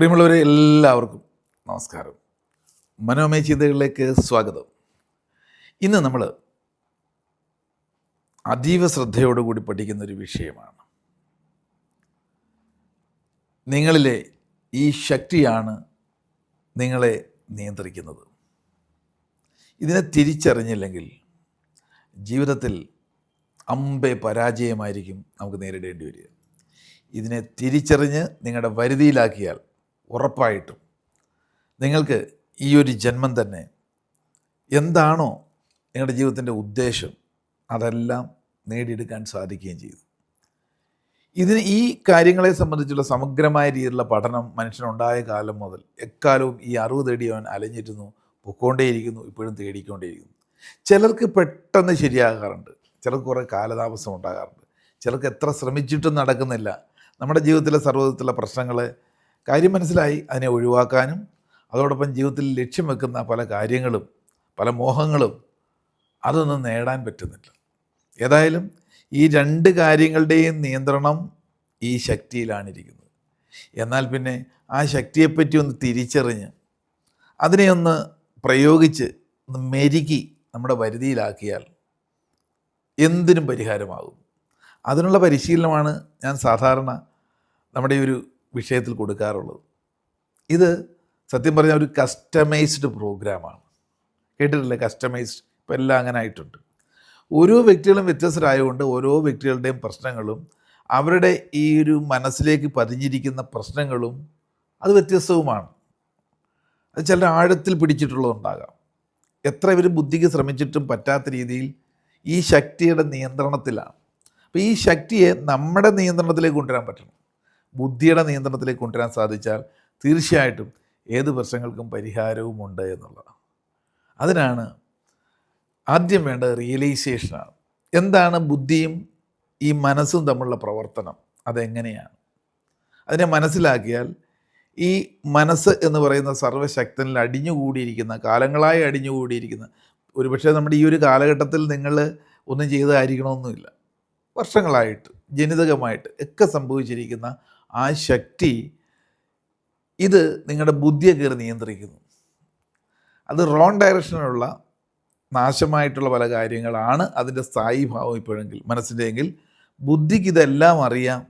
പ്രിയമുള്ളവരെ എല്ലാവർക്കും നമസ്കാരം. മനോമയ ചിന്തകളിലേക്ക് സ്വാഗതം. ഇന്ന് നമ്മൾ അതീവ ശ്രദ്ധയോടുകൂടി പഠിക്കുന്ന ഒരു വിഷയമാണ്. നിങ്ങളിലെ ഈ ശക്തിയാണ് നിങ്ങളെ നിയന്ത്രിക്കുന്നത്. ഇതിനെ തിരിച്ചറിഞ്ഞില്ലെങ്കിൽ ജീവിതത്തിൽ അമ്പെ പരാജയമായിരിക്കും നമുക്ക് നേരിടേണ്ടി വരിക. ഇതിനെ തിരിച്ചറിഞ്ഞ് നിങ്ങളുടെ വരുതിയിലാക്കിയാൽ ഉറപ്പായിട്ടും. നിങ്ങൾക്ക് ഈ ഒരു ജന്മം തന്നെ എന്താണോ നിങ്ങളുടെ ജീവിതത്തിന്റെ ഉദ്ദേശം അതെല്ലാം നേടിയെടുക്കാൻ സാധിക്കുകയും ചെയ്തു. ഇതിന് ഈ കാര്യങ്ങളെ സംബന്ധിച്ചുള്ള സമഗ്രമായ രീതിയിലുള്ള പഠനം മനുഷ്യനുണ്ടായ കാലം മുതൽ എക്കാലവും ഈ അറിവ് തേടി അവൻ അലഞ്ഞിരുന്നു പൊക്കോണ്ടേയിരിക്കുന്നു ഇപ്പോഴും തേടിക്കൊണ്ടേയിരിക്കുന്നു. ചിലർക്ക് പെട്ടെന്ന് ശരിയാകാറുണ്ട്. ചിലർക്ക് കുറേ കാലതാമസം ഉണ്ടാകാറുണ്ട്. ചിലർക്ക് എത്ര ശ്രമിച്ചിട്ടും നടക്കുന്നില്ല. നമ്മുടെ ജീവിതത്തിലെ സർവവിധത്തിലുള്ള പ്രശ്നങ്ങൾ കാര്യം മനസ്സിലായി. അതിനെ ഒഴിവാക്കാനും അതോടൊപ്പം ജീവിതത്തിൽ ലക്ഷ്യം വെക്കുന്ന പല കാര്യങ്ങളും പല മോഹങ്ങളും അതൊന്നും നേടാൻ പറ്റുന്നില്ല. ഏതായാലും ഈ രണ്ട് കാര്യങ്ങളുടെയും നിയന്ത്രണം ഈ ശക്തിയിലാണിരിക്കുന്നത്. എന്നാൽ പിന്നെ ആ ശക്തിയെപ്പറ്റി ഒന്ന് തിരിച്ചറിഞ്ഞ് അതിനെ ഒന്ന് പ്രയോഗിച്ച് ഒന്ന് മെരുകി നമ്മുടെ വരുതിയിലാക്കിയാൽ എന്തിനും പരിഹാരമാകും. അതിനുള്ള പരിശീലനമാണ് ഞാൻ സാധാരണ നമ്മുടെ ഒരു വിഷയത്തിൽ കൊടുക്കാറുള്ളത്. ഇത് സത്യം പറഞ്ഞാൽ ഒരു കസ്റ്റമൈസ്ഡ് പ്രോഗ്രാമാണ്. കേട്ടിട്ടില്ലേ? കസ്റ്റമൈസ്ഡ് ഇപ്പം എല്ലാം അങ്ങനെ ആയിട്ടുണ്ട്. ഓരോ വ്യക്തികളും വ്യത്യസ്തരായതുകൊണ്ട് ഓരോ വ്യക്തികളുടെയും പ്രശ്നങ്ങളും അവരുടെ ഈ ഒരു മനസ്സിലേക്ക് പതിഞ്ഞിരിക്കുന്ന പ്രശ്നങ്ങളും അത് വ്യത്യസ്തവുമാണ്. അത് ചില ആഴത്തിൽ പിടിച്ചിട്ടുള്ളതുണ്ടാകാം എത്ര ഇവർ ബുദ്ധിക്ക് ശ്രമിച്ചിട്ടും പറ്റാത്ത രീതിയിൽ ഈ ശക്തിയുടെ നിയന്ത്രണത്തിലാണ്. അപ്പോൾ ഈ ശക്തിയെ നമ്മുടെ നിയന്ത്രണത്തിലേക്ക് കൊണ്ടുവരാൻ പറ്റണം. ബുദ്ധിയുടെ നിയന്ത്രണത്തിലേക്ക് കൊണ്ടുവരാൻ സാധിച്ചാൽ തീർച്ചയായിട്ടും ഏത് പ്രശ്നങ്ങൾക്കും പരിഹാരവുമുണ്ട് എന്നുള്ളതാണ്. അതിനാണ് ആദ്യം വേണ്ടത് റിയലൈസേഷനാണ് എന്താണ് ബുദ്ധിയും ഈ മനസ്സും തമ്മിലുള്ള പ്രവർത്തനം? അതെങ്ങനെയാണ്? അതിനെ മനസ്സിലാക്കിയാൽ ഈ മനസ്സ് എന്ന് പറയുന്ന സർവശക്തനിൽ അടിഞ്ഞുകൂടിയിരിക്കുന്ന കാലങ്ങളായി അടിഞ്ഞുകൂടിയിരിക്കുന്ന ഒരുപക്ഷെ നമ്മുടെ ഈ ഒരു കാലഘട്ടത്തിൽ നിങ്ങൾ ഒന്നും ചെയ്തതായിരിക്കണമെന്നില്ല. വർഷങ്ങളായിട്ട് ജനിതകമായിട്ട് ഒക്കെ സംഭവിച്ചിരിക്കുന്ന ആ ശക്തി ഇത് നിങ്ങളുടെ ബുദ്ധിയെ കയറി നിയന്ത്രിക്കുന്നു. അത് റോങ് ഡയറക്ഷനിലുള്ള നാശമായിട്ടുള്ള പല കാര്യങ്ങളാണ് അതിന്റെ സ്ഥായി ഭാവം ഇപ്പോഴെങ്കിൽ മനസ്സിന്റെ എങ്കിൽ ബുദ്ധിക്ക് ഇതെല്ലാം അറിയാം.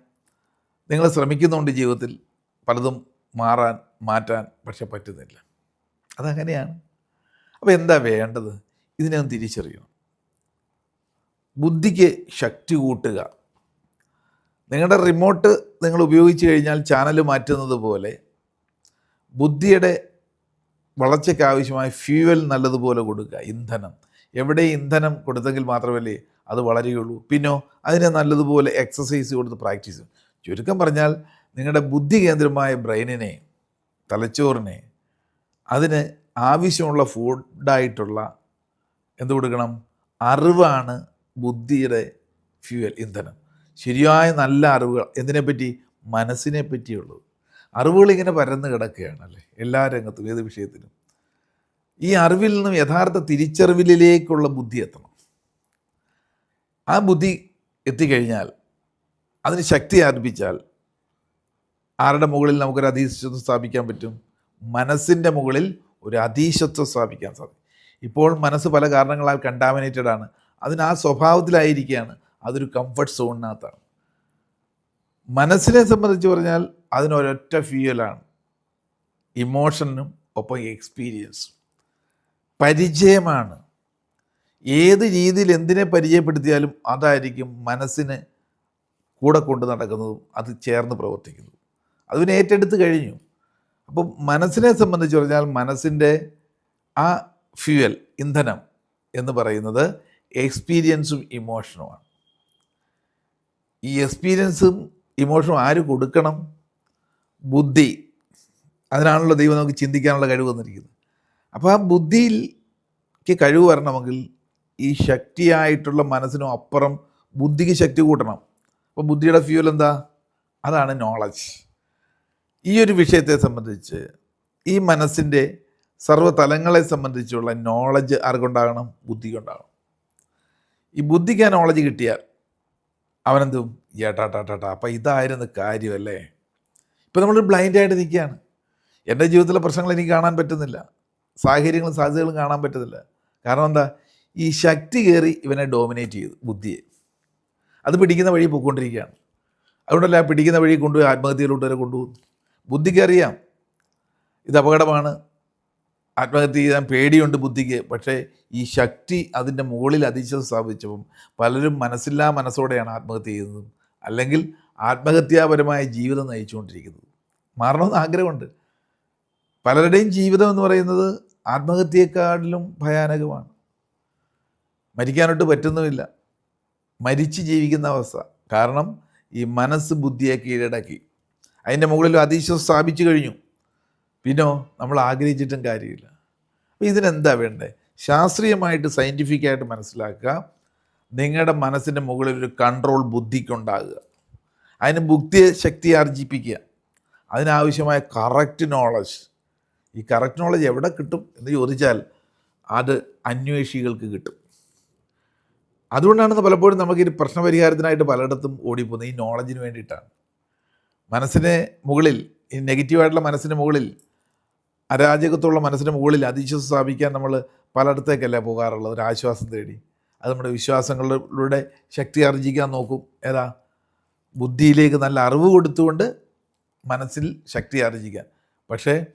നിങ്ങൾ ശ്രമിക്കുന്നുണ്ട് ജീവിതത്തിൽ പലതും മാറാൻ മാറ്റാൻ പക്ഷെ പറ്റുന്നില്ല. അതങ്ങനെയാണ്. അപ്പോൾ എന്താ വേണ്ടത്? ഇതിനെ ഒന്ന് തിരിച്ചറിയണം. ബുദ്ധിക്ക് ശക്തി കൂട്ടുക. നിങ്ങളുടെ റിമോട്ട് നിങ്ങൾ ഉപയോഗിച്ച് കഴിഞ്ഞാൽ ചാനൽ മാറ്റുന്നത് പോലെ ബുദ്ധിയുടെ വളർച്ചയ്ക്ക് ആവശ്യമായ ഫ്യൂവൽ നല്ലതുപോലെ കൊടുക്കുക ഇന്ധനം. എവിടെ ഇന്ധനം കൊടുത്തെങ്കിൽ മാത്രമല്ലേ അത് വളരുകയുള്ളൂ. പിന്നോ അതിനെ നല്ലതുപോലെ എക്സസൈസ് കൊടുത്ത് പ്രാക്ടീസ് ചുരുക്കം പറഞ്ഞാൽ നിങ്ങളുടെ ബുദ്ധി കേന്ദ്രമായ ബ്രെയിനിനെ തലച്ചോറിനെ അതിന് ആവശ്യമുള്ള ഫുഡായിട്ടുള്ള എന്ത് കൊടുക്കണം? അറിവാണ് ബുദ്ധിയുടെ ഫ്യൂവൽ ഇന്ധനം. ശരിയായ നല്ല അറിവുകൾ എന്തിനെപ്പറ്റി? മനസ്സിനെ പറ്റിയുള്ളത് അറിവുകൾ ഇങ്ങനെ പരന്ന് കിടക്കുകയാണല്ലേ എല്ലാ രംഗത്തും ഏത് വിഷയത്തിലും. ഈ അറിവിൽ നിന്നും യഥാർത്ഥ തിരിച്ചറിവിലേക്കുള്ള ബുദ്ധി എത്തണം. ആ ബുദ്ധി എത്തിക്കഴിഞ്ഞാൽ അതിന് ശക്തി ആർപ്പിച്ചാൽ ആരുടെ മുകളിൽ നമുക്കൊരു അധീശത്വം സ്ഥാപിക്കാൻ പറ്റും? മനസ്സിന്റെ മുകളിൽ ഒരു അധീശത്വം സ്ഥാപിക്കാൻ സാധിക്കും. ഇപ്പോൾ മനസ്സ് പല കാരണങ്ങളാൽ കണ്ടാമിനേറ്റഡ് ആണ്. അതിന് ആ സ്വഭാവത്തിലായിരിക്കുകയാണ് അതൊരു കംഫർട്ട് സോണിനകത്താണ് മനസ്സിനെ സംബന്ധിച്ച് പറഞ്ഞാൽ അതിനൊരൊറ്റ ഫ്യൂവലാണ് ഇമോഷനും ഒപ്പം എക്സ്പീരിയൻസും പരിചയമാണ്. ഏത് രീതിയിൽ എന്തിനെ പരിചയപ്പെടുത്തിയാലും അതായിരിക്കും മനസ്സിന് കൂടെ കൊണ്ട് നടക്കുന്നതും അത് ചേർന്ന് പ്രവർത്തിക്കുന്നതും. അതിനെ ഏറ്റെടുത്ത് കഴിഞ്ഞു. അപ്പം മനസ്സിനെ സംബന്ധിച്ച് പറഞ്ഞാൽ മനസ്സിന്റെ ആ ഫ്യൂവൽ ഇന്ധനം എന്ന് പറയുന്നത് എക്സ്പീരിയൻസും ഇമോഷനുമാണ് ഈ എക്സ്പീരിയൻസും ഇമോഷനും ആര് കൊടുക്കണം? ബുദ്ധി. അതിനാണല്ലോ ദൈവം നമുക്ക് ചിന്തിക്കാനുള്ള കഴിവ് തന്നിരിക്കുന്നത്. അപ്പോൾ ആ ബുദ്ധിക്ക് കഴിവ് വരണമെങ്കിൽ ഈ ശക്തിയായിട്ടുള്ള മനസ്സിനും അപ്പുറം ബുദ്ധിക്ക് ശക്തി കൂട്ടണം. അപ്പോൾ ബുദ്ധിയുടെ ഫ്യൂൽ എന്താ? അതാണ് നോളജ് ഈ ഒരു വിഷയത്തെ സംബന്ധിച്ച് ഈ മനസ്സിന്റെ സർവതലങ്ങളെ സംബന്ധിച്ചുള്ള നോളജ് ആർക്കുണ്ടാകണം? ബുദ്ധിക്കുണ്ടാകണം. ഈ ബുദ്ധിക്ക് ആ നോളജ് കിട്ടിയാൽ അവനെന്തും? ഏട്ടാ ടാ ടാ അപ്പം ഇതായിരുന്നു കാര്യമല്ലേ ഇപ്പം നമ്മൾ ബ്ലൈൻഡായിട്ട് നിൽക്കുകയാണ്. എന്റെ ജീവിതത്തിലെ പ്രശ്നങ്ങൾ എനിക്ക് കാണാൻ പറ്റുന്നില്ല. സാഹചര്യങ്ങളും സാധ്യതകളും കാണാൻ പറ്റുന്നില്ല. കാരണം എന്താ? ഈ ശക്തി കയറി ഇവനെ ഡോമിനേറ്റ് ചെയ്തു ബുദ്ധിയെ. അത് പിടിക്കുന്ന വഴി പോയിക്കൊണ്ടിരിക്കുകയാണ്. അതുകൊണ്ടല്ല പിടിക്കുന്ന വഴി കൊണ്ടുപോയി ആത്മഹത്യയിലോട്ട് വരെ കൊണ്ടുപോകുന്നു ബുദ്ധിക്കറിയാം ഇത് അപകടമാണ്. ആത്മഹത്യ ചെയ്യാൻ പേടിയുണ്ട് ബുദ്ധിക്ക്. പക്ഷേ ഈ ശക്തി അതിന്റെ മുകളിൽ അതിശയം സ്ഥാപിച്ചപ്പം പലരും മനസ്സില്ലാ മനസ്സോടെയാണ് ആത്മഹത്യ ചെയ്യുന്നത് അല്ലെങ്കിൽ ആത്മഹത്യാപരമായ ജീവിതം നയിച്ചുകൊണ്ടിരിക്കുന്നത്. മാറണമെന്ന് ആഗ്രഹമുണ്ട്. പലരുടെയും ജീവിതം എന്ന് പറയുന്നത് ആത്മഹത്യയെക്കാട്ടിലും ഭയാനകമാണ്. മരിക്കാനോട്ട് പറ്റുന്നുമില്ല. മരിച്ച് ജീവിക്കുന്ന അവസ്ഥ. കാരണം ഈ മനസ്സ് ബുദ്ധിയെ കീഴടക്കി. അതിന്റെ മുകളിൽ അതീശം സ്ഥാപിച്ചു കഴിഞ്ഞു. പിന്നോ നമ്മൾ ആഗ്രഹിച്ചിട്ടും കാര്യമില്ല. അപ്പോൾ ഇതിനെന്താ വേണ്ടത് ശാസ്ത്രീയമായിട്ട് സയന്റിഫിക്കായിട്ട് മനസ്സിലാക്കുക. നിങ്ങളുടെ മനസ്സിന്റെ മുകളിൽ ഒരു കൺട്രോൾ ബുദ്ധിക്കുണ്ടാകുക. അതിന് ബുദ്ധി ശക്തി ആർജിപ്പിക്കുക അതിനാവശ്യമായ കറക്റ്റ് നോളജ് ഈ കറക്റ്റ് നോളജ് എവിടെ കിട്ടും എന്ന് ചോദിച്ചാൽ അത് അന്വേഷികൾക്ക് കിട്ടും. അതുകൊണ്ടാണ് പലപ്പോഴും നമുക്ക് ഈ പ്രശ്നപരിഹാരത്തിനായിട്ട് പലയിടത്തും ഓടിപ്പോകുന്നത് ഈ നോളജിന് വേണ്ടിയിട്ടാണ്. മനസ്സിന് മുകളിൽ ഈ നെഗറ്റീവായിട്ടുള്ള മനസ്സിന് മുകളിൽ അരാജകത്വമുള്ള മനസ്സിന് മുകളിൽ അതിശ്വാസം സ്ഥാപിക്കാൻ നമ്മൾ പലയിടത്തേക്കല്ല പോകാറുള്ളത്? ഒരു ആശ്വാസം തേടി. അത് നമ്മുടെ വിശ്വാസങ്ങളിലൂടെ ശക്തി ആർജിക്കാൻ നോക്കും. ഏതാ? ബുദ്ധിയിലേക്ക് നല്ല അറിവ് കൊടുത്തുകൊണ്ട് മനസ്സിൽ ശക്തി ആർജിക്കാൻ. പക്ഷേ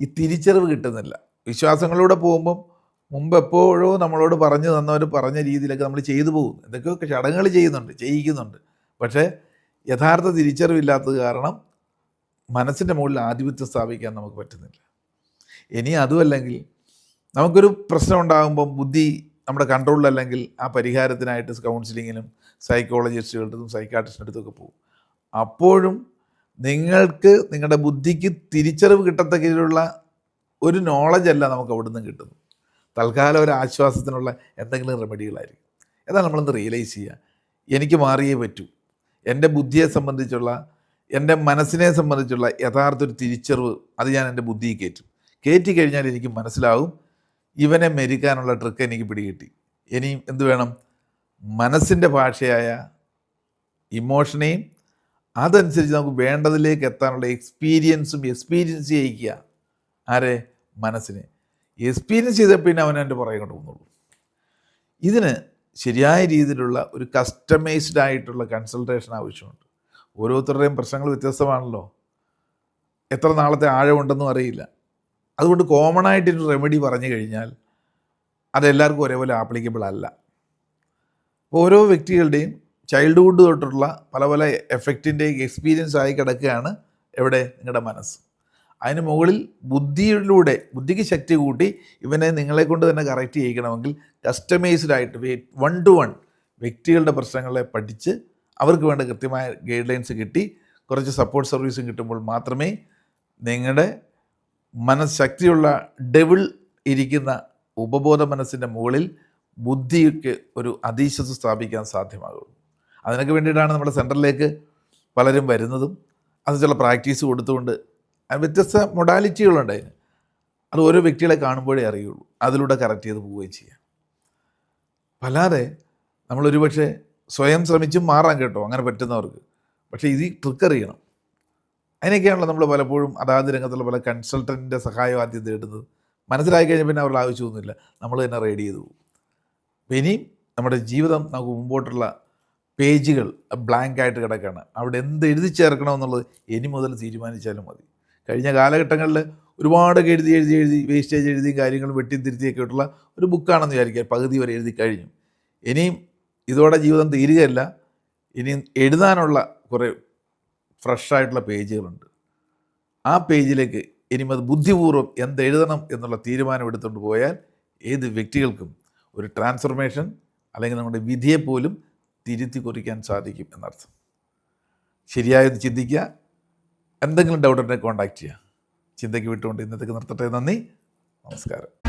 ഈ തിരിച്ചറിവ് കിട്ടുന്നില്ല. വിശ്വാസങ്ങളിലൂടെ പോകുമ്പം മുമ്പ് എപ്പോഴോ നമ്മളോട് പറഞ്ഞു തന്നവർ പറഞ്ഞ രീതിയിലൊക്കെ നമ്മൾ ചെയ്തു പോകും എന്തൊക്കെയൊക്കെ ചടങ്ങുകൾ ചെയ്യുന്നുണ്ട് ചെയ്യിക്കുന്നുണ്ട്. പക്ഷേ യഥാർത്ഥ തിരിച്ചറിവില്ലാത്തത് കാരണം മനസ്സിന്റെ മുകളിൽ ആധിപത്യം സ്ഥാപിക്കാൻ നമുക്ക് പറ്റുന്നില്ല. ഇനി അതുമല്ലെങ്കിൽ നമുക്കൊരു പ്രശ്നം ഉണ്ടാകുമ്പം ബുദ്ധി നമ്മുടെ കൺട്രോളിലല്ലെങ്കിൽ ആ പരിഹാരത്തിനായിട്ട് കൗൺസിലിങ്ങിനും സൈക്കോളജിസ്റ്റുകളുടെ അടുത്തും സൈക്കാട്രിസ്റ്റിന്റെ അടുത്തൊക്കെ പോകും. അപ്പോഴും നിങ്ങൾക്ക് നിങ്ങളുടെ ബുദ്ധിക്ക് തിരിച്ചറിവ് കിട്ടത്തക്കതിലുള്ള ഒരു നോളജല്ല നമുക്ക് അവിടെ നിന്നും കിട്ടുന്നത്. തൽക്കാലം ഒരു ആശ്വാസത്തിനുള്ള എന്തെങ്കിലും റെമഡികളായിരിക്കും എന്നാൽ നമ്മളൊന്ന് റിയലൈസ് ചെയ്യുക. എനിക്ക് മാറിയേ പറ്റൂ. എന്റെ ബുദ്ധിയെ സംബന്ധിച്ചുള്ള എന്റെ മനസ്സിനെ സംബന്ധിച്ചുള്ള യഥാർത്ഥ ഒരു തിരിച്ചറിവ് അത് ഞാൻ എന്റെ ബുദ്ധിയിൽ കയറ്റും. കയറ്റി കഴിഞ്ഞാൽ എനിക്ക് മനസ്സിലാവും ഇവനെ മെരുക്കാനുള്ള ട്രിക്ക് എനിക്ക് പിടികിട്ടി. ഇനി എന്ത് വേണം? മനസ്സിന്റെ ഭാഷയായ ഇമോഷനെയും അതനുസരിച്ച് നമുക്ക് വേണ്ടതിലേക്ക് എത്താനുള്ള എക്സ്പീരിയൻസും എക്സ്പീരിയൻസ് ചെയ്യിക്കുക. ആരെ? മനസ്സിനെ. എക്സ്പീരിയൻസ് ചെയ്ത പിന്നെ അവൻ എന്റെ പുറകെ കൊണ്ടുപോകുന്നുള്ളൂ ഇതിന് ശരിയായ രീതിയിലുള്ള ഒരു കസ്റ്റമൈസ്ഡ് ആയിട്ടുള്ള കൺസൾട്ടേഷൻ ആവശ്യമുണ്ട്. ഓരോരുത്തരുടെയും പ്രശ്നങ്ങൾ വ്യത്യസ്തമാണല്ലോ. എത്ര നാളത്തെ ആഴമുണ്ടെന്നും അറിയില്ല. അതുകൊണ്ട് കോമൺ ആയിട്ടൊരു റെമഡി പറഞ്ഞു കഴിഞ്ഞാൽ അതെല്ലാവർക്കും ഒരേപോലെ ആപ്ലിക്കബിൾ അല്ല. ഓരോ വ്യക്തികളുടെയും ചൈൽഡ്ഹുഡ് തൊട്ടുള്ള പല പല എഫക്റ്റിന്റെ എക്സ്പീരിയൻസ് ആയി കിടക്കുകയാണ് എവിടെ നിങ്ങളുടെ മനസ്സ്. അതിന് മുകളിൽ ബുദ്ധിയിലൂടെ ബുദ്ധിക്ക് ശക്തി കൂട്ടി ഇവനെ നിങ്ങളെ കൊണ്ട് തന്നെ കറക്റ്റ് ചെയ്യിക്കണമെങ്കിൽ കസ്റ്റമൈസ്ഡ് ആയിട്ട് വൺ ടു വൺ വ്യക്തികളുടെ പ്രശ്നങ്ങളെ പഠിച്ച് അവർക്ക് വേണ്ട കൃത്യമായ ഗൈഡ് ലൈൻസ് കിട്ടി. കുറച്ച് സപ്പോർട്ട് സർവീസും കിട്ടുമ്പോൾ മാത്രമേ നിങ്ങളുടെ മനഃശക്തിയുള്ള ഡെവിൾ ഇരിക്കുന്ന ഉപബോധ മനസ്സിന്റെ മുകളിൽ ബുദ്ധിക്ക് ഒരു അതീശസ് സ്ഥാപിക്കാൻ സാധ്യമാകുള്ളൂ അതിനൊക്കെ വേണ്ടിയിട്ടാണ് നമ്മുടെ സെന്ററിലേക്ക് പലരും വരുന്നതും അത് ചില പ്രാക്ടീസ് കൊടുത്തുകൊണ്ട് വ്യത്യസ്ത മൊഡാലിറ്റികളുണ്ട് അതിന്. അത് ഓരോ വ്യക്തികളെ കാണുമ്പോഴേ അറിയുള്ളൂ. അതിലൂടെ കറക്റ്റ് ചെയ്ത് പോവുകയും ചെയ്യാം. അല്ലാതെ നമ്മളൊരു പക്ഷേ സ്വയം ശ്രമിച്ചും മാറാൻ കേട്ടോ. അങ്ങനെ പറ്റുന്നവർക്ക്. പക്ഷേ ഇത് ട്രിക്ക് അറിയണം. അതിനൊക്കെയാണല്ലോ നമ്മൾ പലപ്പോഴും അതാത് രംഗത്തുള്ള പല കൺസൾട്ടന്റിന്റെ സഹായം ആദ്യം തേടുന്നത്. മനസ്സിലായി കഴിഞ്ഞാൽ പിന്നെ അവരുടെ ആവശ്യമൊന്നുമില്ല. നമ്മൾ തന്നെ റെഡി ചെയ്തു പോകും. ഇനിയും നമ്മുടെ ജീവിതം നമുക്ക് മുമ്പോട്ടുള്ള പേജുകൾ ബ്ലാങ്ക് ആയിട്ട് കിടക്കുകയാണ് അവിടെ എന്ത് എഴുതി ചേർക്കണമെന്നുള്ളത് ഇനി മുതൽ തീരുമാനിച്ചാലും മതി. കഴിഞ്ഞ കാലഘട്ടങ്ങളിൽ ഒരുപാട് എഴുതി എഴുതി എഴുതി വേസ്റ്റേജ് എഴുതിയും കാര്യങ്ങളും വെട്ടിയും തിരുത്തിയൊക്കെ ആയിട്ടുള്ള ഒരു ബുക്കാണെന്ന് വിചാരിക്കുക. പകുതി വരെ എഴുതി കഴിഞ്ഞു. ഇനിയും ഇതോടെ ജീവിതം തീരുകയല്ല. ഇനിയും എഴുതാനുള്ള കുറേ ഫ്രഷ് ആയിട്ടുള്ള പേജുകളുണ്ട്. ആ പേജിലേക്ക് ഇനിയും അത് ബുദ്ധിപൂർവം എന്തെഴുതണം എന്നുള്ള തീരുമാനം എടുത്തുകൊണ്ട് പോയാൽ ഏത് വ്യക്തികൾക്കും ഒരു ട്രാൻസ്ഫർമേഷൻ അല്ലെങ്കിൽ നമ്മുടെ വിധിയെ പോലും തിരുത്തി കുറിക്കാൻ സാധിക്കും എന്നർത്ഥം. ശരിയായത് ചിന്തിക്കുക. എന്തെങ്കിലും ഡൗട്ട് ഉണ്ടെങ്കിൽ കോൺടാക്റ്റ് ചെയ്യുക. ചിന്തയ്ക്ക് വിട്ടുകൊണ്ട് ഇന്നത്തേക്ക് നിർത്തട്ടെ. നന്ദി. നമസ്കാരം.